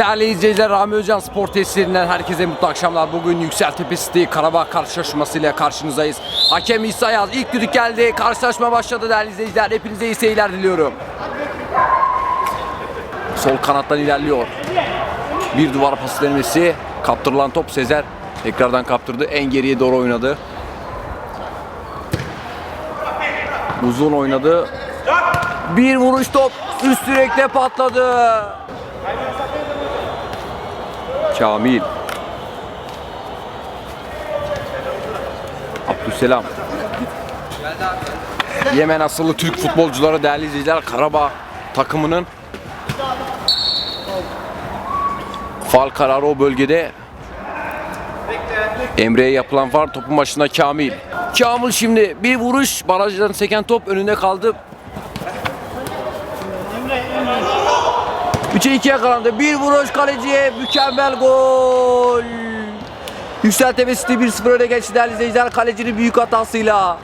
Değerli izleyiciler Rami Özcan Spor Testlerinden herkese mutlu akşamlar. Bugün Yükseltepe City Karabağ karşılaşmasıyla karşınızdayız. Hakem İsa Yaz ilk düdük geldi. Karşılaşma başladı değerli izleyiciler. Hepinize iyi seyirler diliyorum. Sol kanattan ilerliyor. Bir duvar pası denemesi. Kaptırılan top Sezer. Tekrardan kaptırdı. En geriye doğru oynadı. Uzun oynadı. Bir vuruş top üst direkte patladı. Kamil. Abdüselam. Yemen asıllı Türk futbolcuları değerli izleyiciler Karabağ takımının Fal kararı o bölgede Emre'ye yapılan var topun başında Kamil. Kamil şimdi bir vuruş barajdan seken top önünde kaldı. 3'e 2 yakalandı. Bir vuruş kaleciye mükemmel gol. Yükseltepe City 1-0 öne geçti değerli izleyiciler kalecinin büyük hatasıyla.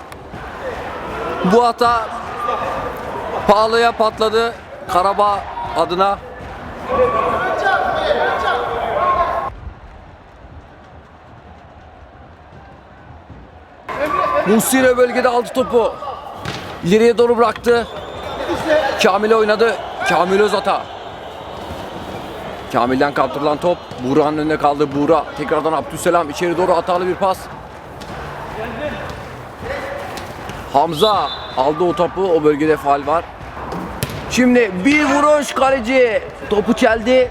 Bu hata pahalıya patladı Karabağ adına. Musire bölgede aldı topu. İleriye doğru bıraktı. Kamil oynadı. Kamil Özata. Kamil'den kaptırılan top. Buğra'nın önünde kaldı. Buğra tekrardan Abdüselam içeri doğru hatalı bir pas. Hamza aldı o topu. O bölgede faal var. Şimdi bir vuruş kaleci. Topu çeldi.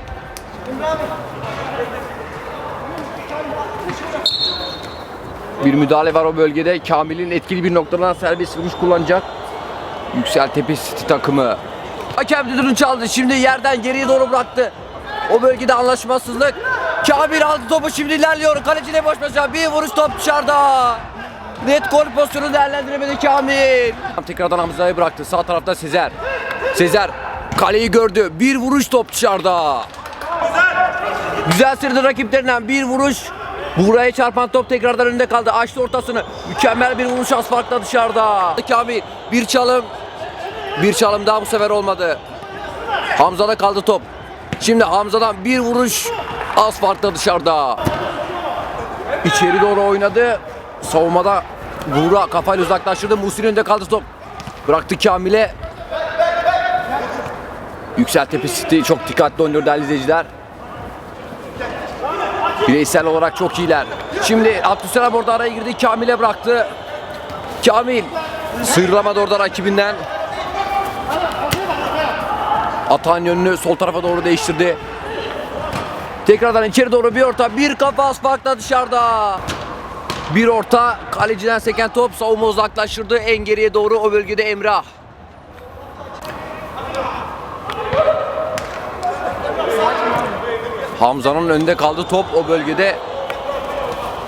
Bir müdahale var o bölgede. Kamil'in etkili bir noktadan serbest vuruş kullanacak. Yükseltepe City takımı. Hakem düdüğünü çaldı. Şimdi yerden geriye doğru bıraktı. O bölgede anlaşmazsızlık. Kamil aldı topu şimdi ilerliyor. Kaleciyle boş mesela bir vuruş top dışarıda. Net gol pozisyonu değerlendiremedi Kamil. Tekrardan Hamza'yı bıraktı. Sağ tarafta Sezer. Sezer kaleyi gördü. Bir vuruş top dışarıda. Güzel sırdı rakiplerinden bir vuruş. Buraya çarpan top tekrardan önünde kaldı. Açtı ortasını. Mükemmel bir vuruş az dışarıda. Kamil bir çalım. Bir çalım daha bu sefer olmadı. Hamza'da kaldı top. Şimdi Hamza'dan bir vuruş az dışarıda. İçeri doğru oynadı. Savunmada Buğra kafayla uzaklaştırdı. Muhsin önünde kaldı top. Bıraktı Kamil'e. Yükseltepe City çok dikkatli oynuyor değerli izleyiciler. Bireysel olarak çok iyiler. Şimdi Abdüselam orada araya girdi. Kamil'e bıraktı. Kamil sıyrılamadı orada rakibinden. Atağın yönünü sol tarafa doğru değiştirdi. Tekrardan içeri doğru bir orta. Bir kafa asfaltla dışarıda. Bir orta. Kaleciden seken top savunma uzaklaştırdı. En geriye doğru o bölgede Emrah. Hamza'nın önünde kaldı top o bölgede.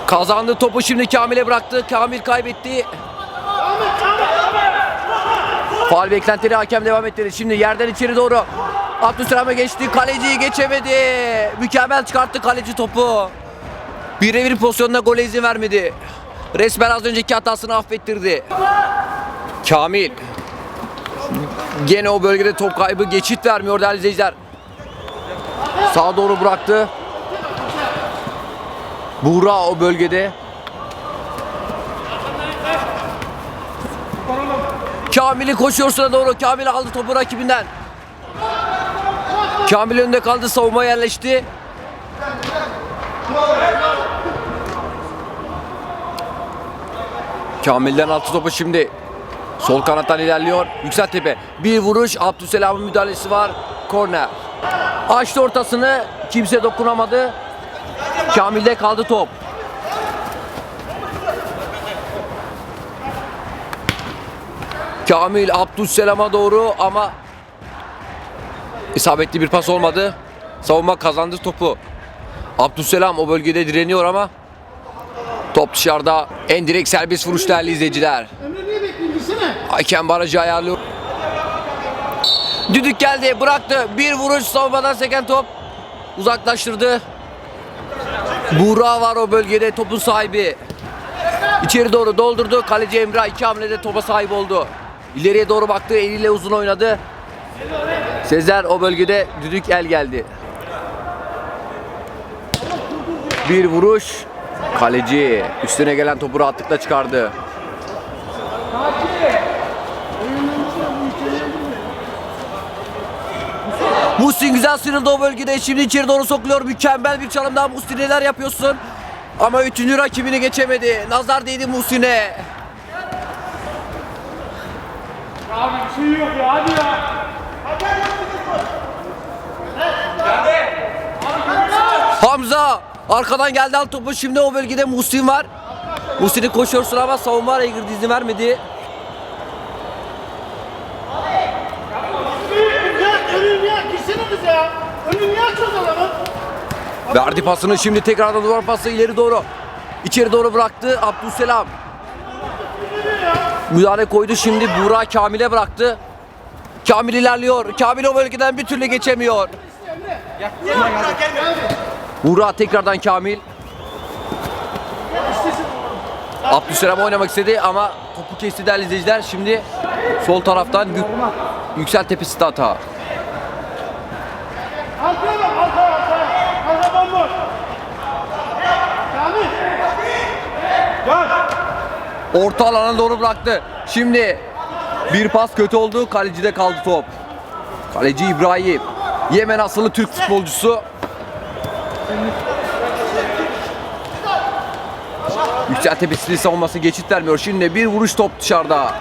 Kazandı topu şimdi Kamil'e bıraktı. Kamil kaybetti. Faal beklentileri hakem devam ettirdi. Şimdi yerden içeri doğru. Abdülselam'a geçti. Kaleciyi geçemedi. Mükemmel çıkarttı kaleci topu. Birebir pozisyonuna gole izin vermedi. Resmen az önceki hatasını affettirdi. Kamil. Gene o bölgede top kaybı geçit vermiyor değerli izleyiciler. Sağa doğru bıraktı. Buğra o bölgede. Kamil'i koşuyor sıra doğru. Kamil aldı topu rakibinden. Kamil önünde kaldı. Savunma yerleşti. Kamil'den altı topu şimdi. Sol kanattan ilerliyor. Yükseltepe. Bir vuruş. Abdüselam'ın müdahalesi var. Korner. Açtı ortasını. Kimse dokunamadı. Kamil'de kaldı top. Kamil Abdüsselam'a doğru ama isabetli bir pas olmadı. Savunma kazandı topu. Abdüsselam o bölgede direniyor ama top dışarıda. En direkt serbest vuruş değerli izleyiciler. Hakem barajı ayarlıyor. Düdük geldi bıraktı. Bir vuruş savunmadan seken top. Uzaklaştırdı. Buğra var o bölgede topun sahibi. İçeri doğru doldurdu. Kaleci Emrah iki hamlede topa sahip oldu. İleriye doğru baktı. Eliyle uzun oynadı. Sezer o bölgede düdük el geldi. Bir vuruş. Kaleci üstüne gelen topu rahatlıkla çıkardı. Muhsin güzel sıyrıldı o bölgede. Şimdi içeri doğru sokuluyor. Mükemmel bir çalım daha Muhsin neler yapıyorsun? Ama üçüncü rakibini geçemedi. Nazar değdi Muhsin'e. Abi bir şey yok ya hadi ya. Hamza arkadan geldi al topu. Şimdi o bölgede Muhsin var. Muhsin'i koşuyorsun ama savunma araya girdi izin vermedi. Verdi pasını şimdi tekrardan duvar pası ileri doğru. İçeri doğru bıraktı Abdüselam. Müdahale koydu şimdi Buğra Kamil'e bıraktı. Kamil ilerliyor. Kamil o bölgeden bir türlü geçemiyor. Buğra tekrardan Kamil. Abdüselam oynamak istedi ama topu kesti değerli izleyiciler. Şimdi sol taraftan Yüksel Tepesi hata. Arkaya bak arkaya arkaya. Arka bomboş. Kamil. Gel. Orta alana doğru bıraktı. Şimdi bir pas kötü oldu. Kalecide kaldı top. Kaleci İbrahim. Yemen asıllı Türk futbolcusu. Yükseltepe stili savunması geçit vermiyor. Şimdi bir vuruş top dışarıda.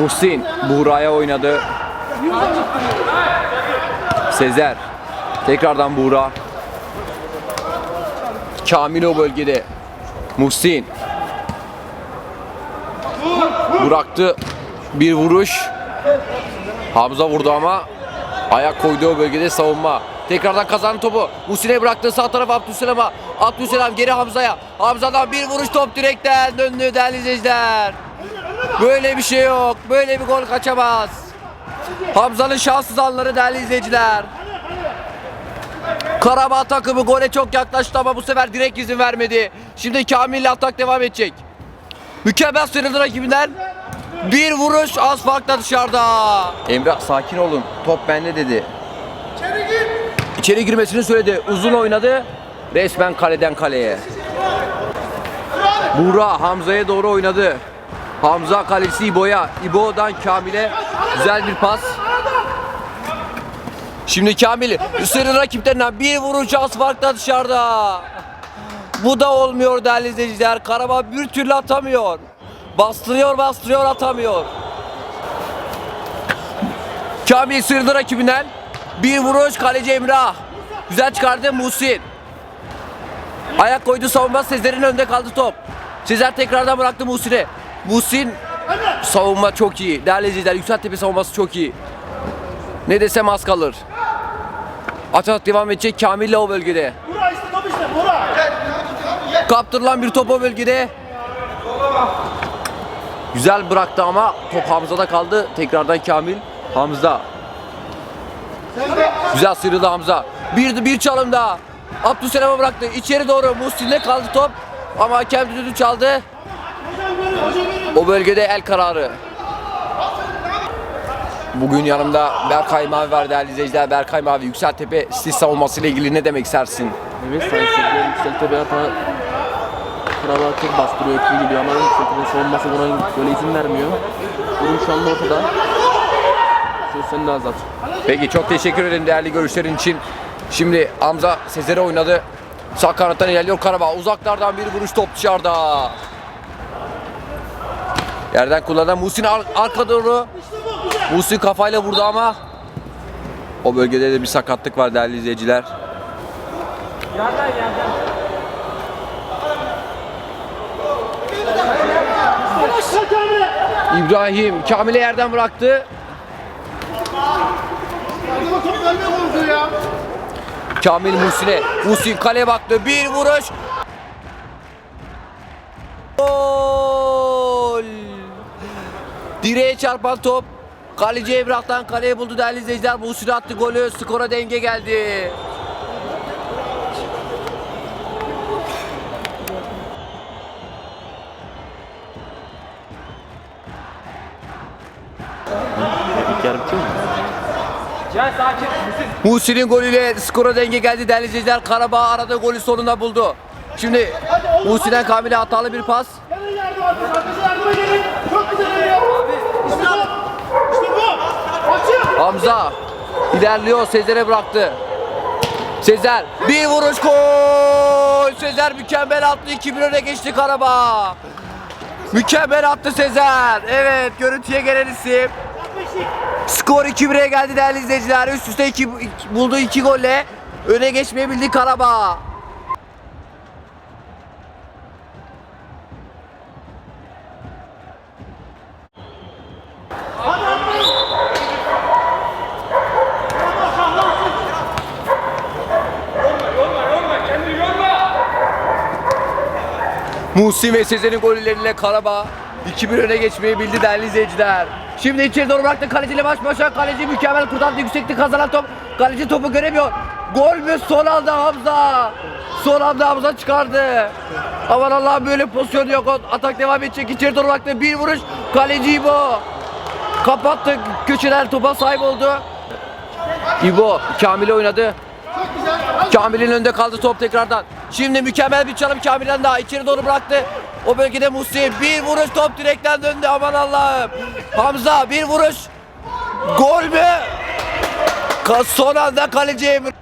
Muhsin Buğra'ya oynadı. Sezer. Tekrardan Buğra. Kamil o bölgede. Muhsin. Bıraktı. Bir vuruş. Hamza vurdu ama ayak koyduğu bölgede savunma. Tekrardan kazandı topu. Muhsin'e bıraktı sağ taraf Abdüselam'a. Abdüselam geri Hamza'ya. Hamza'dan bir vuruş top direkten döndü değerli izleyiciler. Böyle bir şey yok. Böyle bir gol kaçamaz. Hamza'nın şanssız anları değerli izleyiciler. Karabağ takımı gole çok yaklaştı ama bu sefer direkt izin vermedi. Şimdi Kamil ile atak devam edecek. Mükemmel sıyrıldı rakibinden. Bir vuruş az farkla dışarıda. Emrah sakin olun. Top bende dedi. İçeri girmesini söyledi. Uzun oynadı. Resmen kaleden kaleye. Buğra Hamza'ya doğru oynadı. Hamza kalesi İbo'ya. İbo'dan Kamil'e güzel bir pas. Şimdi Kamil ısırır rakiplerinden bir vuruş az farkla dışarıda. Bu da olmuyor değerli izleyiciler. Karabağ bir türlü atamıyor. Bastırıyor bastırıyor atamıyor. Kamil sırdı rakibinden. Bir vuruş kaleci Emrah. Güzel çıkardı Muhsin. Ayak koydu savunma Sezer'in önünde kaldı top. Sezer tekrardan bıraktı Muhsin'e. Muhsin savunma çok iyi. Değerli izleyiciler Yükseltepe savunması çok iyi. Ne desem az kalır. Atak devam edecek Kamil'le o bölgede. Bura işte top işte bura. Kaptırılan bir top o bölgede. Güzel bıraktı ama top Hamza'da kaldı. Tekrardan Kamil. Hamza. Güzel sıyrıldı Hamza. Bir, bir çalım daha. Abdüselam'a bıraktı. İçeri doğru Muhsin'le kaldı top. Ama hakem düdüğünü çaldı. O bölgede el kararı. Bugün yanımda Berkay Mavi var değerli izleyiciler. Berkay Mavi Yükseltepe stil savunması ile ilgili ne demek istersin? Evet Sayın Seyirciler Yükseltepe hata Karabağ çok bastırıyor etkili geliyor ama Yükseltepe'nin savunması buna böyle izin vermiyor. Durum şu anda ortada. Söz sende Azat. Peki çok teşekkür ederim değerli görüşlerin için. Şimdi Hamza Sezer'e oynadı. Sağ kanattan ilerliyor Karabağ. Uzaklardan bir vuruş top dışarıda. Yerden kullanan Muhsin ar- arka doğru. Muhsin kafayla vurdu ama o bölgede de bir sakatlık var değerli izleyiciler. Aşağı Kamil. İbrahim Kamil'e yerden bıraktı. Kamil Muhsin'e. Muhsin kaleye baktı. Bir vuruş. Gol. Direğe çarpan top. Kaleci Emrah'tan kaleye buldu değerli izleyiciler. Muhsin attı golü. Skora denge geldi. İlk yarı bitiyor mu? Muhsin'in golüyle skora denge geldi değerli izleyiciler. Karabağ aradığı golü sonunda buldu. Şimdi Muhsin'den Kamil'e hatalı bir pas. Hamza ilerliyor Sezer'e bıraktı. Sezer bir vuruş gol. Sezer mükemmel attı 2-1 öne geçti Karabağ. Mükemmel attı Sezer. Evet görüntüye gelen isim. Skor 2-1'e geldi değerli izleyiciler. Üst üste iki, iki- bulduğu iki golle öne geçmeyi bildi Karabağ. Muhsin ve Sezer'in golleriyle Karabağ 2-1 öne geçmeyi bildi değerli izleyiciler. Şimdi içeri doğru bıraktı kaleciyle baş başa. Kaleci mükemmel kurtardı yüksekti kazanan top. Kaleci topu göremiyor. Gol mü? Son anda Hamza. Son anda Hamza çıkardı. Aman Allah'ım böyle pozisyon yok. Atak devam edecek. İçeri doğru bıraktı. Bir vuruş. Kaleci İbo. Kapattı. Köşeler topa sahip oldu. İbo Kamil'e oynadı. Kamil'in önünde kaldı top tekrardan. Şimdi mükemmel bir çalım Kamil'den daha içeri doğru bıraktı. O bölgede Musi bir vuruş top direkten döndü aman Allah'ım. Hamza bir vuruş. Gol mü? Son anda kaleci Emre.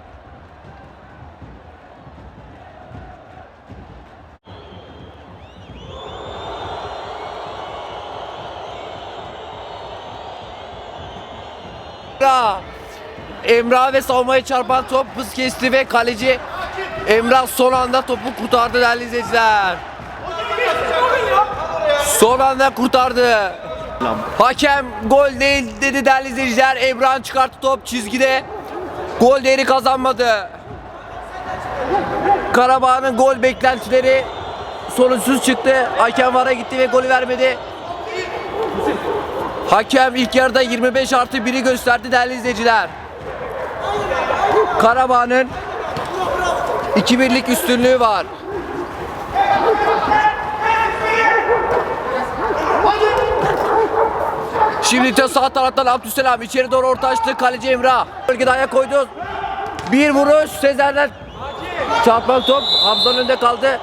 Emrah ve savunmaya çarpan top hız kesti ve kaleci Emrah son anda topu kurtardı değerli izleyiciler. Son anda kurtardı. Hakem gol değil dedi değerli izleyiciler. Emrah'ın çıkarttı top çizgide. Gol değeri kazanmadı. Karabağ'ın gol beklentileri sonuçsuz çıktı. Hakem vara gitti ve golü vermedi. Hakem ilk yarıda 25 artı 1'i gösterdi değerli izleyiciler. Karabağ'ın 2-1'lik üstünlüğü var. Şimdi de sağ taraftan Abdüselam içeri doğru orta açtı. Kaleci Emrah. Bölgede ayak koydu. Bir vuruş Sezer'den çarpmak top Hamza'nın önünde kaldı.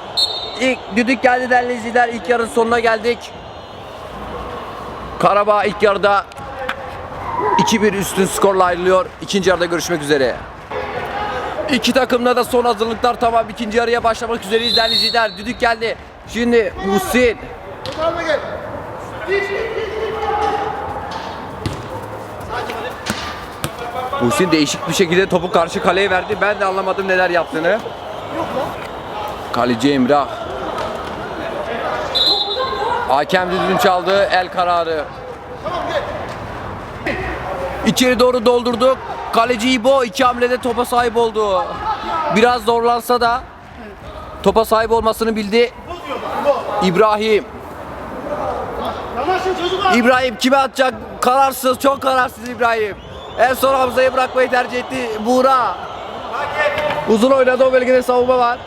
İlk düdük geldi değerli izleyiciler. İlk yarının sonuna geldik. Karabağ ilk yarıda 2-1 üstün skorla ayrılıyor. İkinci yarıda görüşmek üzere. İki takımda da son hazırlıklar tamam. İkinci yarıya başlamak üzereyiz değerli izleyiciler. Düdük geldi. Şimdi Muhsin. Muhsin değişik bir şekilde topu karşı kaleye verdi. Ben de anlamadım neler yaptığını. Kaleci Emrah. Hakem düdüğünü çaldı. El kararı. İçeri doğru doldurduk. Kaleci İbo iki hamlede topa sahip oldu. Biraz zorlansa da topa sahip olmasını bildi. İbrahim. İbrahim kime atacak? Kararsız, çok kararsız İbrahim. En son Hamza'yı bırakmayı tercih etti. Buğra. Uzun oynadı o bölgede savunma var.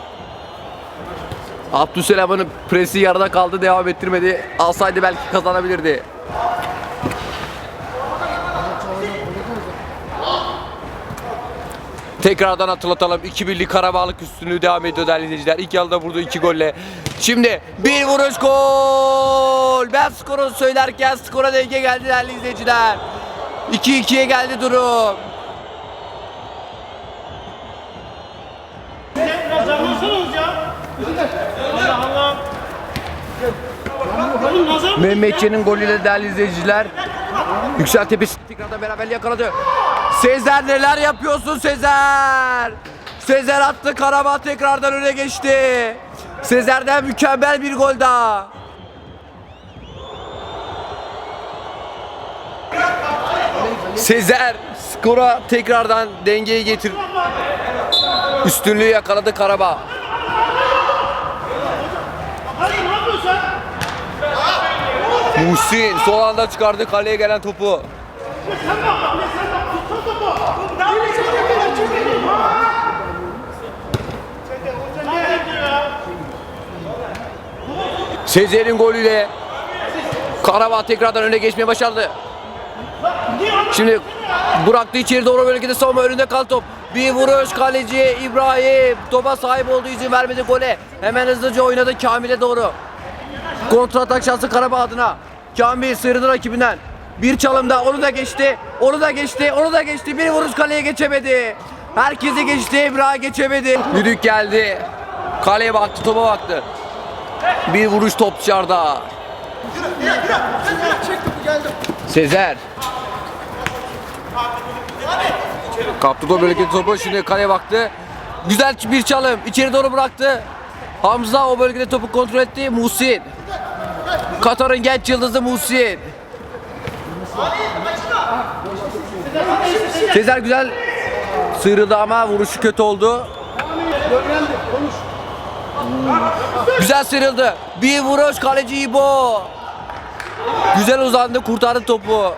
Abdüselam'ın presi yarıda kaldı devam ettirmedi. Alsaydı belki kazanabilirdi. Tekrardan hatırlatalım. 2-1'lik Karabağlık üstünlüğü devam ediyor değerli izleyiciler. İlk yarıda vurdu 2 golle. Şimdi bir vuruş gol. Ben skoru söylerken skora denge geldi değerli izleyiciler. 2-2'ye geldi durum. Mehmetçi'nin golüyle değerli izleyiciler. Yüksel Tepesi tekrardan beraber yakaladı. Sezer neler yapıyorsun Sezer? Sezer attı Karabağ tekrardan öne geçti. Sezer'den mükemmel bir gol daha. Sezer skora tekrardan dengeyi getir. Üstünlüğü yakaladı Karabağ. Hadi ne yapıyorsun sen? Muhsin son anda çıkardı kaleye gelen topu. Sezer'in golüyle Karabağ tekrardan öne geçmeye başardı. Şimdi bıraktı içeri doğru bölgede savunma önünde kal top. Bir vuruş kaleci İbrahim. Topa sahip olduğu izin vermedi gole. Hemen hızlıca oynadı Kamil'e doğru. Kontra atak şansı Karabağ adına. Kamil sıyrıldı rakibinden. Bir çalımda onu da geçti. Onu da geçti. Onu da geçti. Bir vuruş kaleye geçemedi. Herkesi geçti. İbrahim geçemedi. Düdük geldi. Kaleye baktı, topa baktı. Bir vuruş top dışarıda. Sezer. Kaptı o bölgede topu şimdi kaleye baktı. Güzel bir çalım. içeri doğru bıraktı. Hamza o bölgede topu kontrol etti. Muhsin. Katar'ın genç yıldızı Muhsin. Sezer güzel sıyrıldı ama vuruşu kötü oldu. Güzel sıyrıldı. Bir vuruş kaleci İbo. Güzel uzandı kurtardı topu.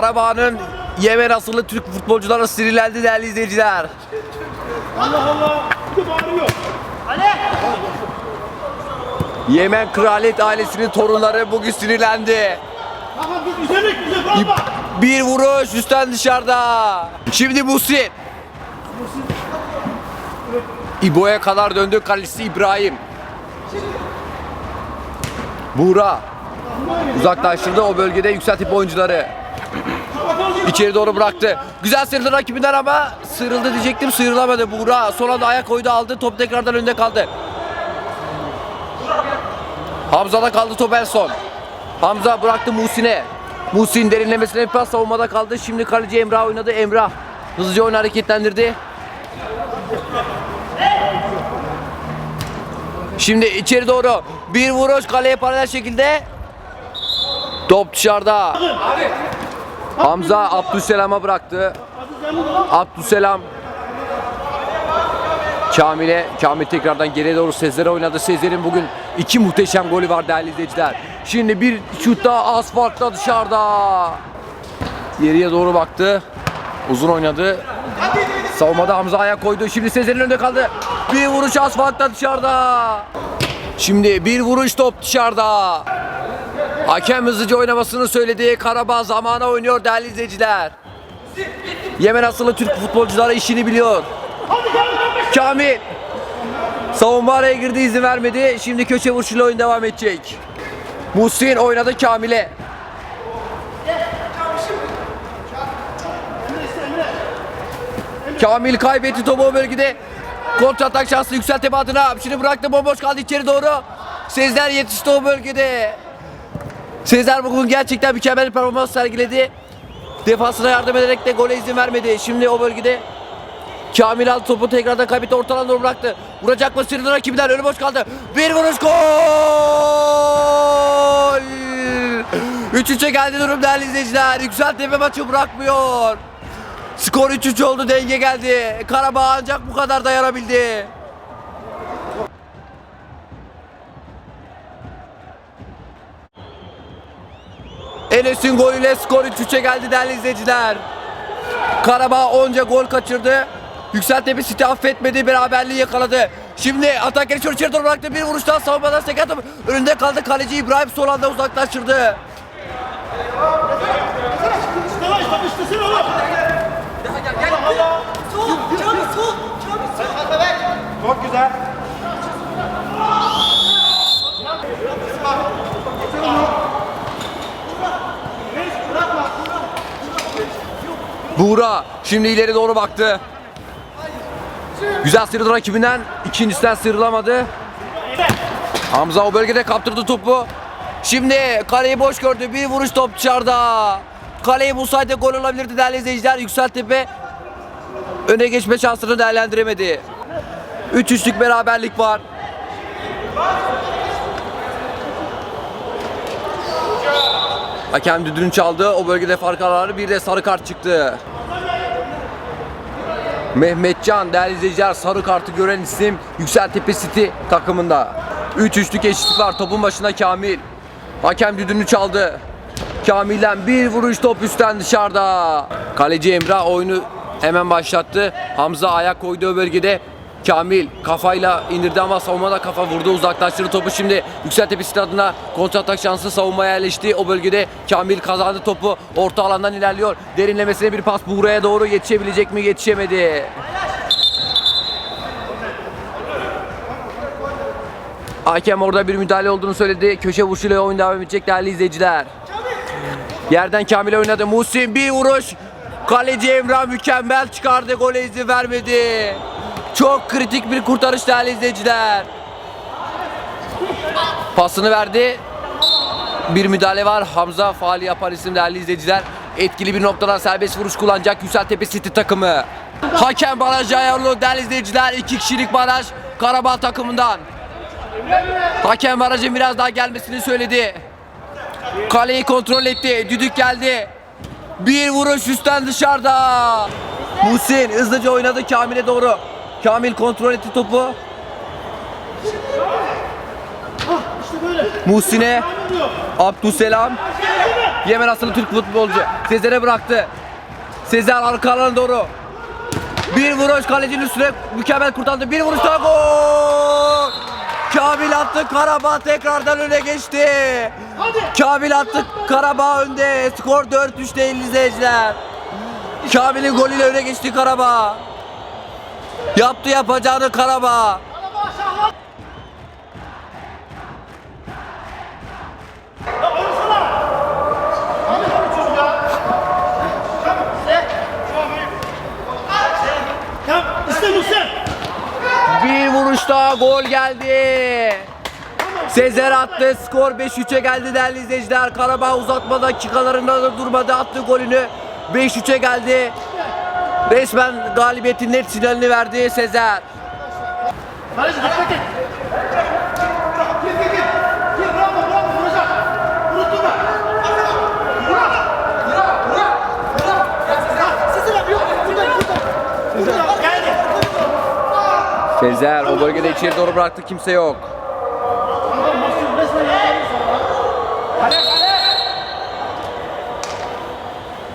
Karabağ'ın Yemen asıllı Türk futbolcuları sinirlendi değerli izleyiciler. Allah Allah. De bağırıyor. Yemen kraliyet ailesinin torunları bugün sinirlendi. Bir vuruş üstten dışarıda. Şimdi Muhsin. İbo'ya kadar döndü kalecisi İbrahim. Buğra. Uzaklaştırdı o bölgede yükseltip oyuncuları. İçeri doğru bıraktı. Güzel sıyrıldı rakibinden ama sıyrıldı diyecektim sıyrılamadı Buğra. Son anda ayak koydu aldı top tekrardan önde kaldı. Hamza'da kaldı top en son. Hamza bıraktı Muhsin'e. Muhsin derinlemesine bir pas savunmada kaldı. Şimdi kaleci Emrah oynadı. Emrah hızlıca oyunu hareketlendirdi. Şimdi içeri doğru bir vuruş kaleye paralel şekilde. Top dışarıda. Hamza Abdüsselam'a bıraktı. Abdüsselam Kamil'e, Kamil tekrardan geriye doğru Sezer'e oynadı. Sezer'in bugün iki muhteşem golü var değerli izleyiciler. Şimdi bir şut daha asfaltta dışarıda. Geriye doğru baktı. Uzun oynadı. Savunmada Hamza ayak koydu. Şimdi Sezer'in önünde kaldı. Bir vuruş asfaltta dışarıda. Şimdi bir vuruş top dışarıda. Hakem hızlıca oynamasını söyledi. Karabağ zamana oynuyor değerli izleyiciler. Yemen asıllı Türk futbolcuları işini biliyor. Kamil. Savunma araya girdi izin vermedi. Şimdi köşe vuruşuyla oyun devam edecek. Muhsin oynadı Kamil'e. Kamil kaybetti topu o bölgede. Kontra atak şansı yükseltme adına. Şimdi bıraktı bomboş kaldı içeri doğru. Sezer yetişti o bölgede. Sezer bugün gerçekten mükemmel bir performans sergiledi. Defansına yardım ederek de gole izin vermedi. Şimdi o bölgede Kamil aldı topu tekrardan kaybetti ortadan doğru bıraktı. Vuracak mı Sırrı rakibinden önü boş kaldı. Bir vuruş gol! 3-3'e geldi durum değerli izleyiciler. Yükseltme maçı bırakmıyor. Skor 3-3 oldu denge geldi. Karabağ ancak bu kadar dayanabildi. Enes'in golüyle skor 3-3'e geldi değerli izleyiciler. Karabağ onca gol kaçırdı. Yükseltepe City affetmedi, beraberliği yakaladı. Şimdi atak geçiyor içeri doğru bıraktı. Bir vuruştan savunmadan seken top. Önünde kaldı kaleci İbrahim son anda uzaklaştırdı. Çok güzel. Buğra şimdi ileri doğru baktı. Güzel sıyrıldı rakibinden. İkincisinden sıyrılamadı. Hamza o bölgede kaptırdı topu. Şimdi kaleyi boş gördü. Bir vuruş top dışarıda. Kaleyi bulsaydı gol olabilirdi değerli izleyiciler. Yükseltepe öne geçme şansını değerlendiremedi. 3-3'lük beraberlik var. Hakem düdüğünü çaldı. O bölgede fark kararı bir de sarı kart çıktı. Mehmetcan değerli izleyiciler sarı kartı gören isim Yükseltepe City takımında. 3-3'lük eşitlik var. Topun başında Kamil. Hakem düdüğünü çaldı. Kamil'den bir vuruş top üstten dışarıda. Kaleci Emrah oyunu hemen başlattı. Hamza ayak koyduğu bölgede Kamil kafayla indirdi ama savunmada kafa vurdu uzaklaştırdı topu şimdi Yükseltepe stadına kontratak şansı savunmaya yerleşti. O bölgede Kamil kazandı topu orta alandan ilerliyor. Derinlemesine bir pas Buğra'ya doğru yetişebilecek mi yetişemedi. Hakem orada bir müdahale olduğunu söyledi. Köşe vuruşuyla oyun devam edecek değerli izleyiciler. Yerden Kamil oynadı. Muhsin bir vuruş. Kaleci Emrah mükemmel çıkardı. Gole izin vermedi. Çok kritik bir kurtarış değerli izleyiciler. Pasını verdi. Bir müdahale var. Hamza faali yapan isim değerli izleyiciler. Etkili bir noktadan serbest vuruş kullanacak Yükseltepe City takımı. Hakem barajı ayarlı değerli izleyiciler. İki kişilik baraj Karabağ takımından. Hakem barajın biraz daha gelmesini söyledi. Kaleyi kontrol etti. Düdük geldi. Bir vuruş üstten dışarıda. Muhsin hızlıca oynadı Kamil'e doğru. Kamil kontrol etti topu. İşte böyle. Muhsin'e. Abdüselam. Yemen asıllı Türk futbolcu. Sezer'e bıraktı. Sezer arka alana doğru. Bir vuruş kalecinin üstüne mükemmel kurtardı. Bir vuruş daha gol. Kamil attı. Karabağ tekrardan öne geçti. Hadi. Kamil attı. Karabağ önde. Skor 4-3 değil izleyiciler. Kamil'in golüyle öne geçti Karabağ. Yaptı yapacağını Karabağ. Bir vuruş daha gol geldi. Sezer attı. Skor 5-3'e geldi değerli izleyiciler. Karabağ uzatma dakikalarında da durmadı. Attı golünü. 5-3'e geldi. Resmen galibiyetin net sinyalini verdi Sezer. Kaleci dikkat et. Sezer o bölgede içeri doğru bıraktı. Kimse yok. Adam basıyor resmen yakalanıyor sana. Kale kale.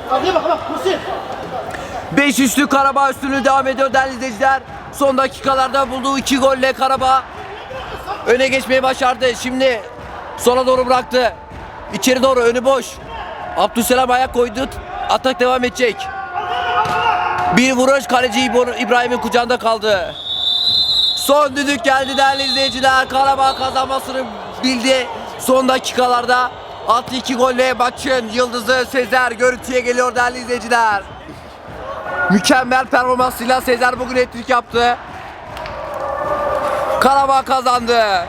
Hadi bak bak Musi. 5 üçlü Karabağ üstünlüğü devam ediyor değerli izleyiciler. Son dakikalarda bulduğu iki golle Karabağ öne geçmeyi başardı. Şimdi sola doğru bıraktı. İçeri doğru önü boş. Abdüselam ayak koydu. Atak devam edecek. Bir vuruş kaleci İbrahim'in kucağında kaldı. Son düdük geldi değerli izleyiciler. Karabağ kazanmasını bildi. Son dakikalarda attı iki golle maçın yıldızı Sezer görüntüye geliyor değerli izleyiciler. Mükemmel performansıyla Sezer bugün hat yaptı. Karabağ kazandı.